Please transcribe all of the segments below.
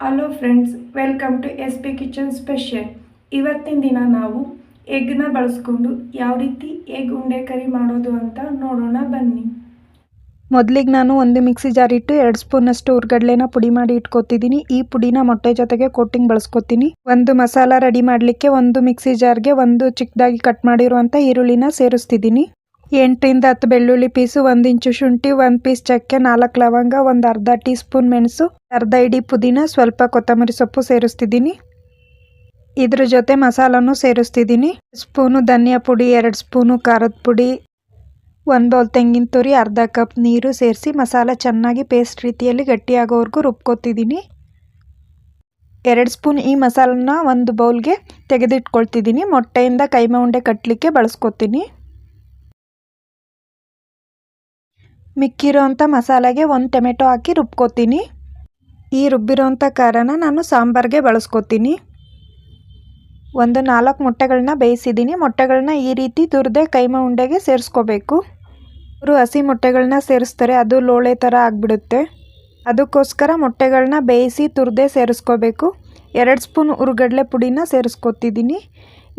Hello friends welcome to S P kitchen special ಇವತ್ತಿನ ದಿನ ನಾವು ಎಗ್ನ ಬಳಸ್ಕೊಂಡು ಯಾವ ರೀತಿ ಎಗ್ ಉಂಡೆ ಕರಿ ಮಾಡೋದು ಅಂತ ನೋಡೋಣ ಬನ್ನಿ. ಮೊದಲಿಗೆ ನಾನು ಒಂದು ಮಿಕ್ಸಿ ಜಾರ್ ಇಟ್ಟು ಎರಡು ಸ್ಪೂನಷ್ಟು ಹುರ್ಗಡ್ಲೆನ ಪುಡಿ ಮಾಡಿ ಇಟ್ಕೊತಿದ್ದೀನಿ ಈ ಪುಡಿನ ಮೊಟ್ಟೆ ಜೊತೆಗೆ ಕೋಟಿಂಗ್ ಬಳಸ್ಕೊತೀನಿ. ಒಂದು ಮಸಾಲ ರೆಡಿ ಮಾಡಲಿಕ್ಕೆ ಒಂದು ಮಿಕ್ಸಿ ಜಾರ್ಗೆ ಒಂದು ಚಿಕ್ಕದಾಗಿ ಕಟ್ ಮಾಡಿರುವಂಥ ಈರುಳ್ಳಿನ ಸೇರಿಸ್ತಿದ್ದೀನಿ ಎಂಟರಿಂದ ಹತ್ತು ಬೆಳ್ಳುಳ್ಳಿ ಪೀಸು, ಒಂದು ಇಂಚು ಶುಂಠಿ, ಒಂದು ಪೀಸ್ ಚಕ್ಕೆ, ನಾಲ್ಕು ಲವಂಗ, ಒಂದು ಅರ್ಧ ಟೀ ಸ್ಪೂನ್ ಮೆಣಸು, ಅರ್ಧ ಇಡೀ ಪುದೀನ, ಸ್ವಲ್ಪ ಕೊತ್ತಂಬರಿ ಸೊಪ್ಪು ಸೇರಿಸ್ತಿದ್ದೀನಿ. ಇದ್ರ ಜೊತೆ ಮಸಾಲನೂ ಸೇರಿಸ್ತಿದ್ದೀನಿ. ಸ್ಪೂನು ಧನಿಯಾ ಪುಡಿ, ಎರಡು ಸ್ಪೂನು ಖಾರದ ಪುಡಿ, ಒಂದು ಬೌಲ್ ತೆಂಗಿನ ತುರಿ, ಅರ್ಧ ಕಪ್ ನೀರು ಸೇರಿಸಿ ಮಸಾಲ ಚೆನ್ನಾಗಿ ಪೇಸ್ಟ್ ರೀತಿಯಲ್ಲಿ ಗಟ್ಟಿಯಾಗೋವರೆಗೂ ರುಬ್ಕೊತಿದ್ದೀನಿ. ಎರಡು ಸ್ಪೂನ್ ಈ ಮಸಾಲನ ಒಂದು ಬೌಲ್ಗೆ ತೆಗೆದಿಟ್ಕೊಳ್ತಿದ್ದೀನಿ. ಮೊಟ್ಟೆಯಿಂದ ಕೈಮೆ ಉಂಡೆ ಕಟ್ಟಲಿಕ್ಕೆ ಬಳಸ್ಕೊತೀನಿ. ಮಿಕ್ಕಿರೋಂಥ ಮಸಾಲೆಗೆ ಒಂದು ಟೊಮೆಟೊ ಹಾಕಿ ರುಬ್ಕೋತೀನಿ. ಈ ರುಬ್ಬಿರೋಂಥ ಖಾರನ ನಾನು ಸಾಂಬಾರಿಗೆ ಬಳಸ್ಕೊತೀನಿ. ಒಂದು ನಾಲ್ಕು ಮೊಟ್ಟೆಗಳನ್ನ ಬೇಯಿಸಿದ್ದೀನಿ. ಮೊಟ್ಟೆಗಳನ್ನ ಈ ರೀತಿ ತುರಿದೇ ಕೈಮ ಉಂಡೆಗೆ ಸೇರಿಸ್ಕೋಬೇಕು. ಅವರು ಹಸಿ ಮೊಟ್ಟೆಗಳನ್ನ ಸೇರಿಸ್ತಾರೆ, ಅದು ಲೋಳೆ ಥರ ಆಗಿಬಿಡುತ್ತೆ. ಅದಕ್ಕೋಸ್ಕರ ಮೊಟ್ಟೆಗಳನ್ನ ಬೇಯಿಸಿ ತುರಿದೇ ಸೇರಿಸ್ಕೋಬೇಕು. ಎರಡು ಸ್ಪೂನ್ ಉರುಗಡ್ಲೆ ಪುಡಿನ ಸೇರಿಸ್ಕೊತಿದ್ದೀನಿ.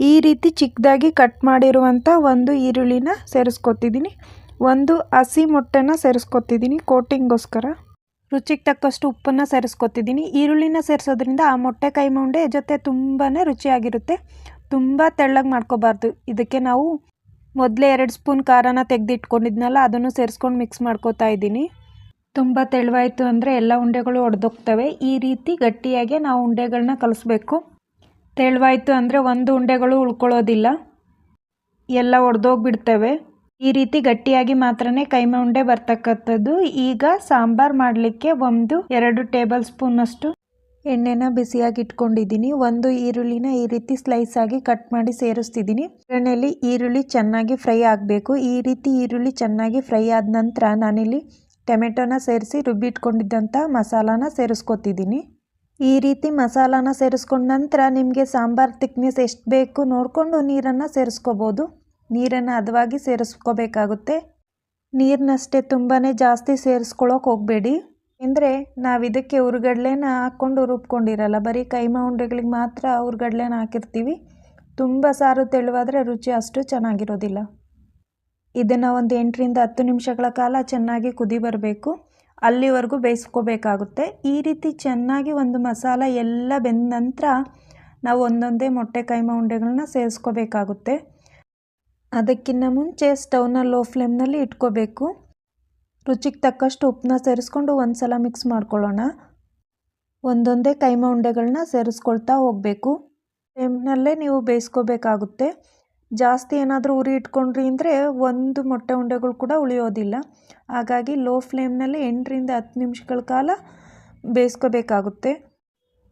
ಈ ರೀತಿ ಚಿಕ್ಕದಾಗಿ ಕಟ್ ಮಾಡಿರುವಂಥ ಒಂದು ಈರುಳ್ಳಿನ ಸೇರಿಸ್ಕೊತಿದ್ದೀನಿ. ಒಂದು ಹಸಿ ಮೊಟ್ಟೆನ ಸೇರಿಸ್ಕೊತಿದ್ದೀನಿ ಕೋಟಿಂಗೋಸ್ಕರ ರುಚಿಗೆ ತಕ್ಕಷ್ಟು ಉಪ್ಪನ್ನು ಸೇರಿಸ್ಕೊತಿದ್ದೀನಿ. ಈರುಳ್ಳಿನ ಸೇರಿಸೋದ್ರಿಂದ ಆ ಮೊಟ್ಟೆ ಕೈ ಉಂಡೆ ಜೊತೆ ತುಂಬಾ ರುಚಿಯಾಗಿರುತ್ತೆ. ತುಂಬ ತೆಳ್ಳಗೆ ಮಾಡ್ಕೋಬಾರ್ದು. ಇದಕ್ಕೆ ನಾವು ಮೊದಲೇ ಎರಡು ಸ್ಪೂನ್ ಖಾರನ ತೆಗೆದಿಟ್ಕೊಂಡಿದ್ನಲ್ಲ, ಅದನ್ನು ಸೇರಿಸ್ಕೊಂಡು ಮಿಕ್ಸ್ ಮಾಡ್ಕೋತಾ ಇದ್ದೀನಿ. ತುಂಬ ತೆಳುವಾಯಿತು ಅಂದರೆ ಎಲ್ಲ ಉಂಡೆಗಳು ಒಡೆದೋಗ್ತವೆ. ಈ ರೀತಿ ಗಟ್ಟಿಯಾಗಿ ನಾವು ಉಂಡೆಗಳನ್ನ ಕಲಿಸ್ಬೇಕು. ತೆಳುವಾಯಿತು ಅಂದರೆ ಒಂದು ಉಂಡೆಗಳು ಉಳ್ಕೊಳ್ಳೋದಿಲ್ಲ. ಎಲ್ಲ ಒಡೆದೋಗ್ಬಿಡ್ತವೆ. ಈ ರೀತಿ ಗಟ್ಟಿಯಾಗಿ ಮಾತ್ರನೇ ಕೈಮೌಂಡೆ ಉಂಡೆ ಬರ್ತಕ್ಕಂಥದ್ದು. ಈಗ ಸಾಂಬಾರ್ ಮಾಡಲಿಕ್ಕೆ ಒಂದು ಎರಡು ಟೇಬಲ್ ಸ್ಪೂನಷ್ಟು ಎಣ್ಣೆನ ಬಿಸಿಯಾಗಿ ಇಟ್ಕೊಂಡಿದ್ದೀನಿ. ಒಂದು ಈರುಳ್ಳಿನ ಈ ರೀತಿ ಸ್ಲೈಸ್ ಆಗಿ ಕಟ್ ಮಾಡಿ ಸೇರಿಸ್ತಿದ್ದೀನಿ. ಎಣ್ಣೆಯಲ್ಲಿ ಈರುಳ್ಳಿ ಚೆನ್ನಾಗಿ ಫ್ರೈ ಆಗಬೇಕು. ಈ ರೀತಿ ಈರುಳ್ಳಿ ಚೆನ್ನಾಗಿ ಫ್ರೈ ಆದ ನಂತರ ನಾನಿಲ್ಲಿ ಟೊಮೆಟೊನ ಸೇರಿಸಿ ರುಬ್ಬಿಟ್ಕೊಂಡಿದ್ದಂಥ ಮಸಾಲಾನ ಸೇರಿಸ್ಕೊತಿದ್ದೀನಿ. ಈ ರೀತಿ ಮಸಾಲಾನ ಸೇರಿಸ್ಕೊಂಡ ನಂತರ ನಿಮಗೆ ಸಾಂಬಾರು ತಿಕ್ನೆಸ್ ಎಷ್ಟು ಬೇಕು ನೋಡಿಕೊಂಡು ನೀರನ್ನು ಸೇರಿಸ್ಕೋಬೋದು. ನೀರನ್ನು ಹದವಾಗಿ ಸೇರಿಸ್ಕೋಬೇಕಾಗುತ್ತೆ. ನೀರನ್ನಷ್ಟೇ ತುಂಬಾ ಜಾಸ್ತಿ ಸೇರಿಸ್ಕೊಳ್ಳೋಕೆ ಹೋಗಬೇಡಿ. ಅಂದರೆ ನಾವು ಇದಕ್ಕೆ ಹುರ್ಗಡ್ಲೆನ ಹಾಕ್ಕೊಂಡು ರುಬ್ಕೊಂಡಿರಲ್ಲ, ಬರೀ ಕೈಮಾ ಉಂಡೆಗಳಿಗೆ ಮಾತ್ರ ಹುರ್ಗಡ್ಲೆನ ಹಾಕಿರ್ತೀವಿ. ತುಂಬ ಸಾರು ತೆಳುವಾದರೆ ರುಚಿ ಅಷ್ಟು ಚೆನ್ನಾಗಿರೋದಿಲ್ಲ. ಇದನ್ನು ಒಂದು ಎಂಟರಿಂದ ಹತ್ತು ನಿಮಿಷಗಳ ಕಾಲ ಚೆನ್ನಾಗಿ ಕುದಿ ಬರಬೇಕು. ಅಲ್ಲಿವರೆಗೂ ಬೇಯಿಸ್ಕೋಬೇಕಾಗುತ್ತೆ. ಈ ರೀತಿ ಚೆನ್ನಾಗಿ ಒಂದು ಮಸಾಲ ಎಲ್ಲ ಬೆಂದ ನಂತರ ನಾವು ಒಂದೊಂದೇ ಮೊಟ್ಟೆ ಕೈಮಾ ಉಂಡೆಗಳನ್ನ ಸೇರಿಸ್ಕೋಬೇಕಾಗುತ್ತೆ. ಅದಕ್ಕಿಂತ ಮುಂಚೆ ಸ್ಟವ್ನ ಲೋ ಫ್ಲೇಮ್ನಲ್ಲಿ ಇಟ್ಕೋಬೇಕು. ರುಚಿಗೆ ತಕ್ಕಷ್ಟು ಉಪ್ಪನ್ನ ಸೇರಿಸ್ಕೊಂಡು ಒಂದು ಸಲ ಮಿಕ್ಸ್ ಮಾಡ್ಕೊಳ್ಳೋಣ. ಒಂದೊಂದೇ ಕೈಮ ಉಂಡೆಗಳನ್ನ ಸೇರಿಸ್ಕೊಳ್ತಾ ಹೋಗಬೇಕು. ಫ್ಲೇಮ್ನಲ್ಲೇ ನೀವು ಬೇಯಿಸ್ಕೋಬೇಕಾಗುತ್ತೆ. ಜಾಸ್ತಿ ಏನಾದರೂ ಉರಿ ಇಟ್ಕೊಂಡ್ರಿ ಅಂದರೆ ಒಂದು ಮೊಟ್ಟೆ ಉಂಡೆಗಳು ಕೂಡ ಉಳಿಯೋದಿಲ್ಲ. ಹಾಗಾಗಿ ಲೋ ಫ್ಲೇಮ್ನಲ್ಲಿ ಎಂಟರಿಂದ ಹತ್ತು ನಿಮಿಷಗಳ ಕಾಲ ಬೇಯಿಸ್ಕೋಬೇಕಾಗುತ್ತೆ.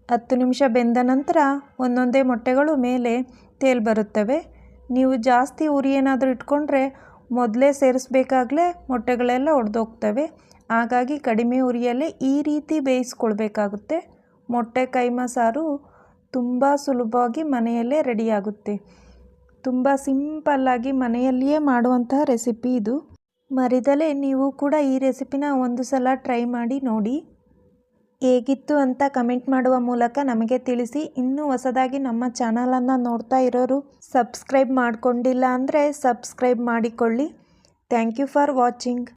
ಹತ್ತು ನಿಮಿಷ ಬೆಂದ ನಂತರ ಒಂದೊಂದೇ ಮೊಟ್ಟೆಗಳು ಮೇಲೆ ತೇಲ್ ಬರುತ್ತವೆ. ನೀವು ಜಾಸ್ತಿ ಉರಿ ಏನಾದರೂ ಇಟ್ಕೊಂಡ್ರೆ ಮೊದಲೇ ಸೇರಿಸ್ಬೇಕಾಗಲೇ ಮೊಟ್ಟೆಗಳೆಲ್ಲ ಒಡೆದೋಗ್ತವೆ. ಹಾಗಾಗಿ ಕಡಿಮೆ ಉರಿಯಲ್ಲೇ ಈ ರೀತಿ ಬೇಯಿಸ್ಕೊಳ್ಬೇಕಾಗುತ್ತೆ. ಮೊಟ್ಟೆ ಕೈಮ ಸಾರು ತುಂಬ ಸುಲಭವಾಗಿ ಮನೆಯಲ್ಲೇ ರೆಡಿಯಾಗುತ್ತೆ. ತುಂಬ ಸಿಂಪಲ್ಲಾಗಿ ಮನೆಯಲ್ಲಿಯೇ ಮಾಡುವಂತಹ ರೆಸಿಪಿ ಇದು. ಮರಿದಲೇ ನೀವು ಕೂಡ ಈ ರೆಸಿಪಿನ ಒಂದು ಸಲ ಟ್ರೈ ಮಾಡಿ ನೋಡಿ. ಹೇಗಿತ್ತು ಅಂತ ಕಮೆಂಟ್ ಮಾಡುವ ಮೂಲಕ ನಮಗೆ ತಿಳಿಸಿ. ಇನ್ನೂ ಹೊಸದಾಗಿ ನಮ್ಮ ಚಾನಲನ್ನು ನೋಡ್ತಾ ಇರೋರು ಸಬ್ಸ್ಕ್ರೈಬ್ ಮಾಡಿಕೊಂಡಿಲ್ಲ ಅಂದರೆ ಸಬ್ಸ್ಕ್ರೈಬ್ ಮಾಡಿಕೊಳ್ಳಿ. Thank you for watching.